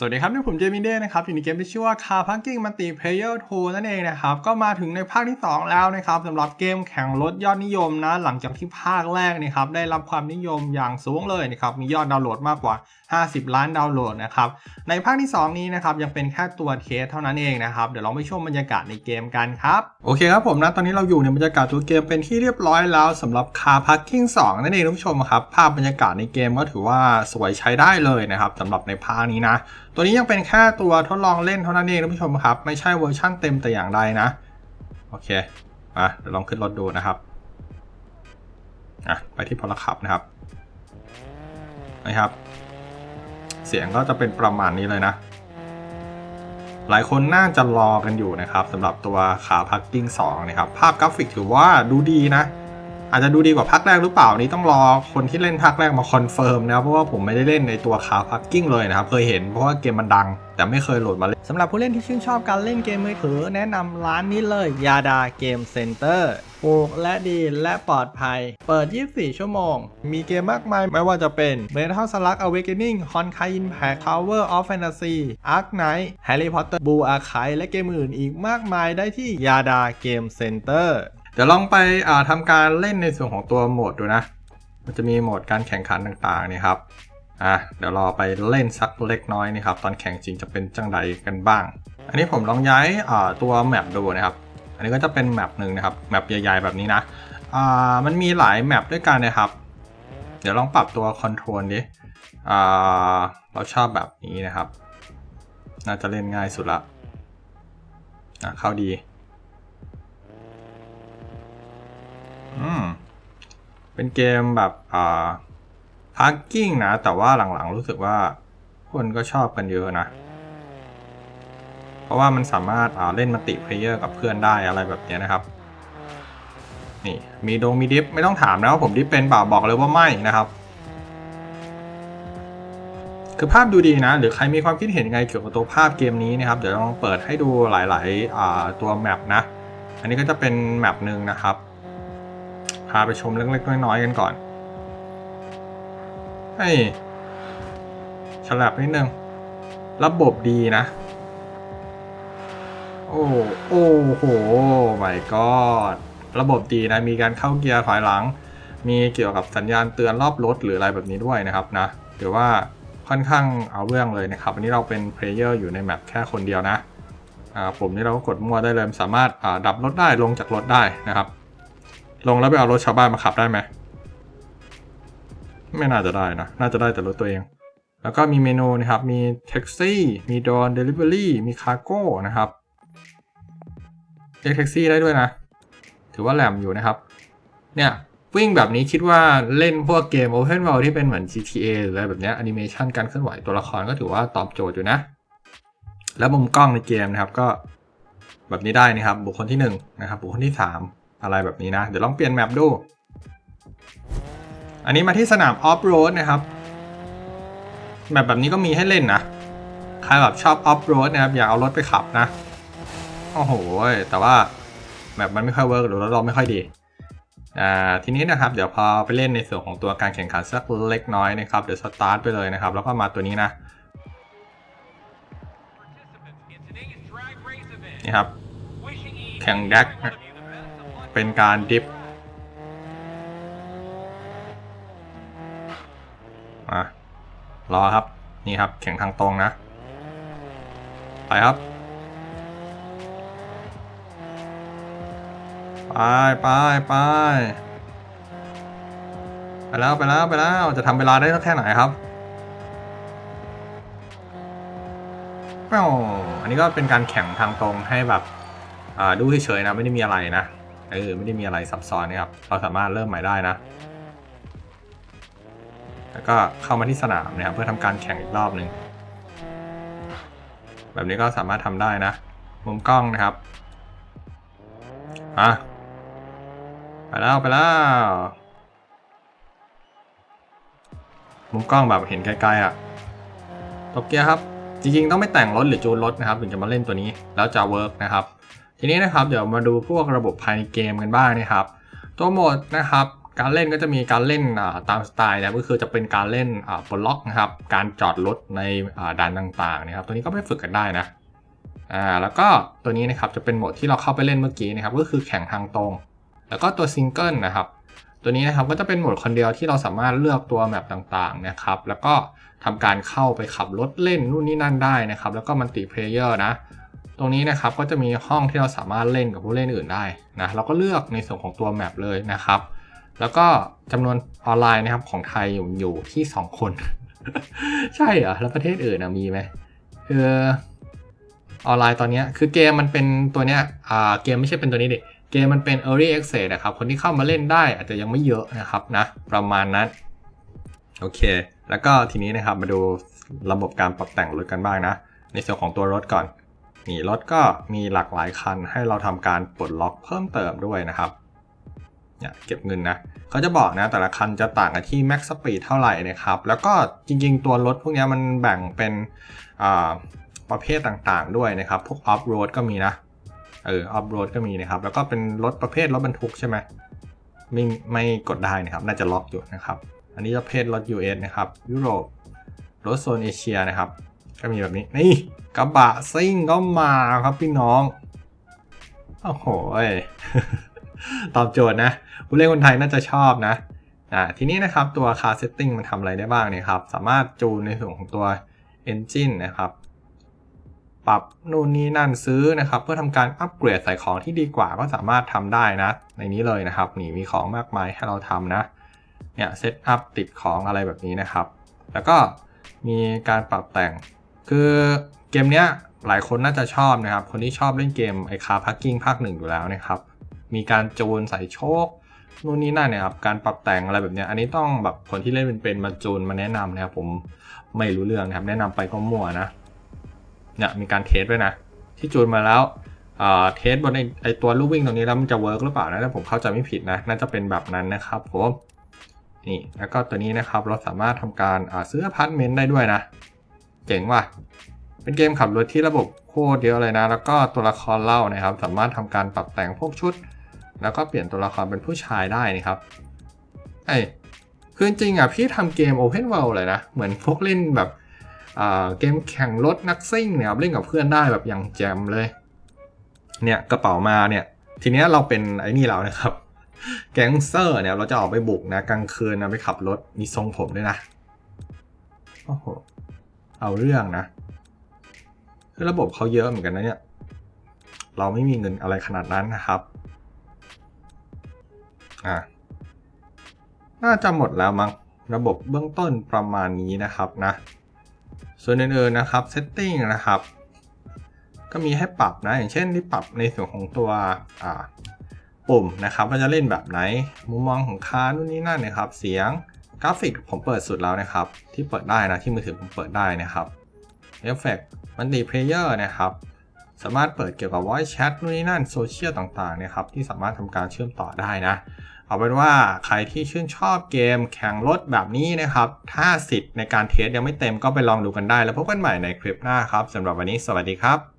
สวัสดีครับนี่ผมเจมินเด้นะครับอยู่ในเกมที่ชื่อว่า Car Parking Multiplayer 2นั่นเองนะครับ ก็มาถึงในภาคที่ 2 แล้วนะครับสำหรับเกมแข่งรถยอดนิยมนะ หลังจากที่ภาคแรกนะครับได้รับความนิยมอย่างสูงเลยนะครับมียอดดาวน์โหลดมากกว่า 50 ล้านดาวน์โหลดนะครับในภาคที่ 2 นี้นะครับยังเป็นแค่ตัวเทสเท่านั้นเองนะครับเดี๋ยวเราไปชมบรรยากาศในเกมกันครับโอเคครับผมนะตอนนี้เราอยู่ในบรรยากาศตัวเกมเป็นที่เรียบร้อยแล้วสำหรับ Car Parking 2นั่นเองท่านผู้ชมครับภาพบรรยากาศในเกมก็ถือว่าสวยใช้ได้เลยนะครับสำหรับในภาคนี้นะ ตัวนี้ยังเป็นแค่ตัวทดลองเล่นเท่านั้นเองท่านผู้ชมครับ ไม่ใช่เวอร์ชั่นเต็มแต่อย่างใดนะ โอเคมาเดี๋ยวลองขึ้นรถดูนะครับอะไปที่พลขับนะครับนะครับ เสียงก็จะเป็นประมาณนี้เลยนะ หลายคนน่าจะรอกันอยู่นะครับสำหรับตัวขาพักกิ้ง2นะครับ ภาพกราฟิกถือว่าดูดีนะ อาจจะดูดีกว่าภาคแรกหรือเปล่านี้ต้องรอคนที่เล่นภาคแรกมาคอนเฟิร์มนะครับเพราะว่าผมไม่ได้เล่นในตัวขาพักกิ้งเลยนะครับเคยเห็นเพราะว่าเกมมันดัง แต่ไม่เคยโหลดมาเล่นสำหรับผู้เล่นที่ชื่นชอบการเล่นเกมมือถือแนะนำร้านนี้เลยยาดาเกมเซ็นเตอร์ถูกและดีและปลอดภัย เปิด 24 ชั่วโมง มีเกมมากมาย ไม่ว่าจะเป็น Metal Slug Awakening Honkai Impact Tower of Fantasy Ark Knight Harry Potter Blue Archive และเกมอื่นอีกมากมายได้ที่ยาดาเกมเซ็นเตอร์ เดี๋ยวลองไปอ่าทำการเล่นในส่วนของตัวโหมดดูนะ มันจะมีโหมดการแข่งขันต่างๆนี่ครับอะเดี๋ยวรอไปเล่นสักเล็กน้อยนี่ครับตอนแข่งจริงจะเป็นจังใดกันบ้าง อันนี้ผมลองย้ายอ่าตัวแมปดูนะครับ อันนี้ก็จะเป็นแมปหนึ่งนะครับแมปใหญ่ๆแบบนี้นะอ่ามันมีหลายแมปด้วยกันนะครับ เดี๋ยวลองปรับตัวคอนโทรลดิอ่าเราชอบแบบนี้นะครับ น่าจะเล่นง่ายสุดละอะเข้าดี อืม เป็นเกมแบบอ่าพาร์กิ้งนะ แต่ว่าหลังๆรู้สึกว่าคนก็ชอบกันเยอะนะ เพราะว่ามันสามารถอ่าเล่นมัลติเพลเยอร์กับเพื่อนได้อะไรแบบเนี้ยนะครับ นี่มีดงมีดิฟไม่ต้องถามนะว่าผมดิฟเป็นเปล่าบอกเลยว่าไม่นะครับ คือภาพดูดีนะ หรือใครมีความคิดเห็นไงเกี่ยวกับตัวภาพเกมนี้นะครับเดี๋ยวลองเปิดให้ดูหลายๆอ่าตัวแมปนะ อันนี้ก็จะเป็นแมปหนึ่งนะครับ พาไปชมเล็กๆน้อยๆกันก่อนให้ฉลับนิดนึง ระบบดีนะ โอ้โอ้โหไม่ก็ระบบดีนะ มีการเข้าเกียร์ถอยหลัง มีเกี่ยวกับสัญญาณเตือนรอบรถหรืออะไรแบบนี้ด้วยนะครับนะถือว่าค่อนข้างเอาเรื่องเลยนะครับอันนี้เราเป็นเพลเยอร์อยู่ในแมปแค่คนเดียวนะอ่าผมนี่เราก็กดมั่วได้เลย สามารถอ่าดับรถได้ลงจากรถได้นะครับ ลงแล้วไปเอารถชาวบ้านมาขับได้ไหม ไม่น่าจะได้นะ น่าจะได้แต่รถตัวเอง แล้วก็มีเมนูนะครับ มีแท็กซี่ มีดอนเดลิเวอรี่ มีคาร์โก้นะครับเรียกแท็กซี่ได้ด้วยนะ ถือว่าแหลมอยู่นะครับ เนี่ยวิ่งแบบนี้คิดว่าเล่นพวกเกม Open World ที่เป็นเหมือน GTA หรืออะไรแบบนี้แอนิเมชันการเคลื่อนไหวตัวละครก็ถือว่าตอบโจทย์อยู่นะ แล้วมุมกล้องในเกมนะครับก็แบบนี้ได้นะครับ บุคคลที่หนึ่งนะครับบุคคลที่สาม อะไรแบบนี้นะ เดี๋ยวลองเปลี่ยนแมปดู อันนี้มาที่สนามออฟโรดนะครับแบบแบบนี้ก็มีให้เล่นนะ ใครแบบชอบออฟโรดนะครับ อยากเอารถไปขับนะ โอ้โห แต่ว่าแบบมันไม่ค่อยเวิร์กหรือรถเราไม่ค่อยดีอ่าทีนี้นะครับ เดี๋ยวพอไปเล่นในส่วนของตัวการแข่งขันสักเล็กน้อยนะครับ เดี๋ยวสตาร์ทไปเลยนะครับ แล้วก็มาตัวนี้นะ นี่ครับ แข่งแดก เป็นการดิฟมารอครับ นี่ครับ แข่งทางตรงนะ ไปครับ ไปไปไปไปแล้วไปแล้วไปแล้วจะทำเวลาได้สักแค่ไหนครับอันนี้ก็เป็นการแข่งทางตรงให้แบบดูเฉยๆนะไม่ได้มีอะไรนะ เออไม่ได้มีอะไรซับซ้อนนะครับ เราสามารถเริ่มใหม่ได้นะ แล้วก็เข้ามาที่สนามนะครับ เพื่อทำการแข่งอีกรอบหนึ่งแบบนี้ก็สามารถทำได้นะ มุมกล้องนะครับอะไปแล้วไปแล้วมุมกล้องแบบเห็นไกลๆอะตบเกียร์ครับ จริงๆ ต้องไม่แต่งรถหรือจูนรถนะครับ ถึงจะมาเล่นตัวนี้ แล้วจะเวิร์กนะครับ ทีนี้นะครับเดี๋ยวมาดูพวกระบบภายในเกมกันบ้างนะครับ ตัวโหมดนะครับการเล่นก็จะมีการเล่นตามสไตล์นะก็คือจะเป็นการเล่นบนล็อกนะครับ การจอดรถในด่านต่างๆนะครับ ตัวนี้ก็ไปฝึกกันได้นะอ่าแล้วก็ตัวนี้นะครับจะเป็นโหมดที่เราเข้าไปเล่นเมื่อกี้นะครับ ก็คือแข่งทางตรง แล้วก็ตัวซิงเกิลนะครับ ตัวนี้นะครับก็จะเป็นโหมดคนเดียวที่เราสามารถเลือกตัวแมปต่างๆนะครับ แล้วก็ทำการเข้าไปขับรถเล่นนู่นนี่นั่นได้นะครับ แล้วก็มันติเพลเยอร์นะ ตรงนี้นะครับก็จะมีห้องที่เราสามารถเล่นกับผู้เล่นอื่นได้นะเราก็เลือกในส่วนของตัวแมปเลยนะครับ แล้วก็จำนวนออนไลน์นะครับของไทยอยู่อยู่ที่ 2 คน ใช่เหรอแล้วประเทศอื่นนะมีไหมคือออนไลน์ตอนนี้คือเกมมันเป็นตัวเนี้ยอ่าเกมไม่ใช่เป็นตัวนี้ดิเกมมันเป็น Early Access นะครับ คนที่เข้ามาเล่นได้อาจจะยังไม่เยอะนะครับนะ ประมาณนั้น โอเค แล้วก็ทีนี้นะครับมาดูระบบการปรับแต่งรถกันบ้างนะ ในส่วนของตัวรถก่อน นีรถก็มีหลากหลายคันให้เราทำการปลดล็อกเพิ่มเติมด้วยนะครับเนี่ยเก็บเงินนะเขาจะบอกนะแต่ละคันจะต่างกันที่ max speed เท่าไหร่นะครับ แล้วก็จริงๆ ตัวรถพวกนี้มันแบ่งเป็นประเภทต่างๆด้วยนะครับ พวก off road ก็มีนะ เออ off road ก็มีนะครับ แล้วก็เป็นรถประเภทรถบรรทุกใช่ไหมไม่ไม่กดได้นะครับ น่าจะล็อกอยู่นะครับ อันนี้ประเภทรถ US นะครับ ยุโรป รถโซนเอเชียนะครับ ก็มีแบบนี้ นี่กระบะซิ่งก็มาครับพี่น้อง โอ้โหตอบโจทย์นะ ผู้เล่นคนไทยน่าจะชอบนะอ่าทีนี้นะครับตัว Car Setting มันทำอะไรได้บ้างเนี่ยครับ สามารถจูนในส่วนของตัว Engine นะครับ ปรับนู่นนี่นั่นซื้อนะครับ เพื่อทำการอัปเกรดใส่ของที่ดีกว่าก็สามารถทำได้นะ ในนี้เลยนะครับนี่มีของมากมายให้เราทำนะเนี่ยเซตอัพติดของอะไรแบบนี้นะครับ แล้วก็มีการปรับแต่ง คือเกมเนี้ยหลายคนน่าจะชอบนะครับ คนที่ชอบเล่นเกมไอคาพักกิ้งภาคหนึ่งอยู่แล้วนะครับ มีการจูนใส่โชคนู่นนี่นั่นเนี่ยครับ การปรับแต่งอะไรแบบเนี้ยอันนี้ต้องแบบคนที่เล่นเป็นๆมาจูนมาแนะนำนะครับผมไม่รู้เรื่องนะครับ แนะนำไปก็มั่วนะเนี่ยมีการเทสด้วยนะ ที่จูนมาแล้วอ่าเทสบนไอไอตัวลูกวิ่งตรงนี้แล้วมันจะเวิร์กหรือเปล่านะถ้าผมเข้าใจไม่ผิดนะน่าจะเป็นแบบนั้นนะครับผมนี่แล้วก็ตัวนี้นะครับเราสามารถทำการซื้ออพาร์ตเมนต์ได้ด้วยนะ เจ๋งว่ะ เป็นเกมขับรถที่ระบบโคตรเยอะเลยนะ แล้วก็ตัวละครเล่านะครับ สามารถทำการปรับแต่งพวกชุด แล้วก็เปลี่ยนตัวละครเป็นผู้ชายได้นะครับไอ้คือจริงอะพี่ทำเกม Open World เลยนะ เหมือนพวกเล่นแบบเกมแข่งรถนักซิ่งเนี่ยครับเล่นกับเพื่อนได้แบบอย่างแจมเลย เนี่ยกระเป๋ามาเนี่ย ทีเนี้ยเราเป็นไอ้นี่แล้วนะครับ แก๊งเซอร์เนี่ยเราจะออกไปบุกนะกลางคืนนะไปขับรถมีทรงผมด้วยนะโอ้โห เอาเรื่องนะคือระบบเขาเยอะเหมือนกันนะเนี่ยเราไม่มีเงินอะไรขนาดนั้นนะครับอ่าน่าจะหมดแล้วมั้งระบบเบื้องต้นประมาณนี้นะครับนะ ส่วนอื่นๆนะครับ setting นะครับ ก็มีให้ปรับนะ อย่างเช่นที่ปรับในส่วนของตัวอ่าปุ่มนะครับว่าจะเล่นแบบไหน มุมมองของคานู่นนี่นั่นนะครับ เสียง กราฟิกผมเปิดสุดแล้วนะครับ ที่เปิดได้นะที่มือถือผมเปิดได้นะครับเอฟเฟกต์มันดีเพลเยอร์นะครับ สามารถเปิดเกี่ยวกับ voice chat นู่นนี่นั่นโซเชียลต่างๆนะครับที่สามารถทำการเชื่อมต่อได้นะ เอาเป็นว่าใครที่ชื่นชอบเกมแข่งรถแบบนี้นะครับ ถ้าสิทธิ์ในการเทสยังไม่เต็มก็ไปลองดูกันได้ แล้วพบกันใหม่ในคลิปหน้าครับสำหรับวันนี้สวัสดีครับ